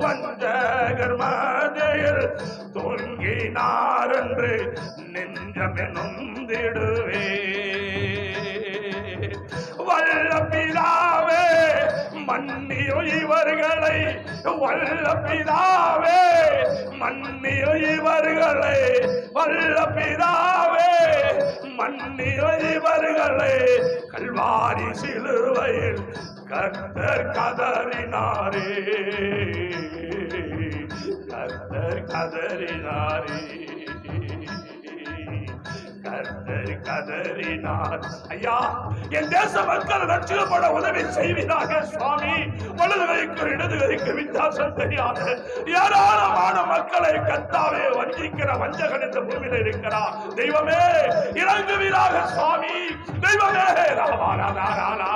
வஞ்சகர் மாதையர் தொங்கினார் என்று நெஞ்சமெனும் திடுவே வல்ல பிதாவே மன்னியோ இவர்களை வல்ல மன்னியோ இவர்களை வல்ல மன்னியோ இவர்களை கல்வாரி சிலுவையில் கர்த்தர் கதறினாரே. கர்த்தர் கதறினாரே. கர்த்தர் கதறினார். ஐயா என் தேச மக்கள் ரட்சிக்கப்பட உதவி செய்வீராக சுவாமி. வலது கைக்கு இடது கைக்கு வித்தியாசம் தெரியாது ஏராளமான மக்களை கத்தாவே வஞ்சிக்கிற வஞ்சகன் இந்த பூமியில இருக்கிறார். தெய்வமே இறங்குவீராக சுவாமி. தெய்வமே ராமா ராமா ராமா.